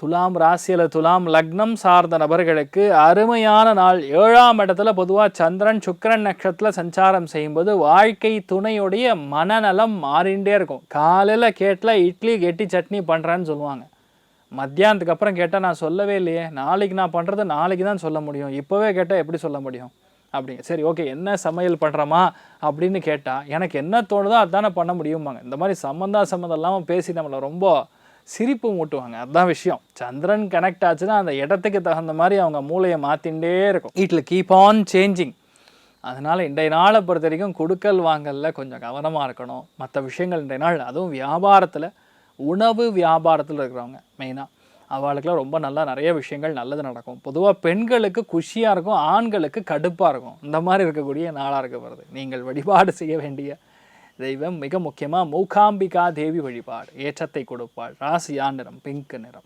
துலாம் ராசியில் துலாம் லக்னம் சார்ந்த நபர்களுக்கு அருமையான நாள். ஏழாம் இடத்துல பொதுவாக சந்திரன் சுக்கரன் நட்சத்திரத்தில் சஞ்சாரம் செய்யும்போது வாழ்க்கை துணையுடைய மனநலம் மாறிண்டே இருக்கும். காலையில் கேட்டில் இட்லி கெட்டி சட்னி பண்ணுறேன்னு சொல்லுவாங்க. மத்தியானத்துக்கு அப்புறம் கேட்டால் நான் சொல்லவே இல்லையே. நாளைக்கு நான் பண்ணுறது நாளைக்கு தான் சொல்ல முடியும். இப்போவே கேட்டால் எப்படி சொல்ல முடியும்? அப்படிங்க. சரி ஓகே. என்ன சமையல் பண்ணுறோமா அப்படின்னு கேட்டால் எனக்கு என்ன தோணுதோ அதானே பண்ண முடியுமாங்க இந்த மாதிரி சம்மந்தா சம்மந்தம் இல்லாமல் பேசி நம்மளை ரொம்ப சிரிப்பு மூட்டுவாங்க அதுதான் விஷயம். சந்திரன் கனெக்ட் ஆச்சுன்னா அந்த இடத்துக்கு தகுந்த மாதிரி அவங்க மூளையை மாற்றிகிட்டே இருக்கும். வீட்டில் கீப் ஆன் சேஞ்சிங் அதனால் இன்றைய நாளை பொறுத்த வரைக்கும் கொடுக்கல் வாங்கலில் கொஞ்சம் கவனமாக இருக்கணும். மற்ற விஷயங்கள் இன்றைய நாள் அதுவும் வியாபாரத்தில் உணவு வியாபாரத்தில் இருக்கிறவங்க மெயினாக அவளுக்குலாம் ரொம்ப நல்லா நிறைய விஷயங்கள் நல்லது நடக்கும். பொதுவாக பெண்களுக்கு குஷியாக இருக்கும் ஆண்களுக்கு கடுப்பாக இருக்கும். இந்த மாதிரி இருக்கக்கூடிய நாளாக இருக்க வருது நீங்கள் வழிபாடு செய்ய வேண்டிய தெய்வம் மிக முக்கியமாக மூகாம்பிகா தேவி வழிபாடு ஏற்றத்தை கொடுப்பாள். ராசியா நிறம் பிங்க் நிறம்.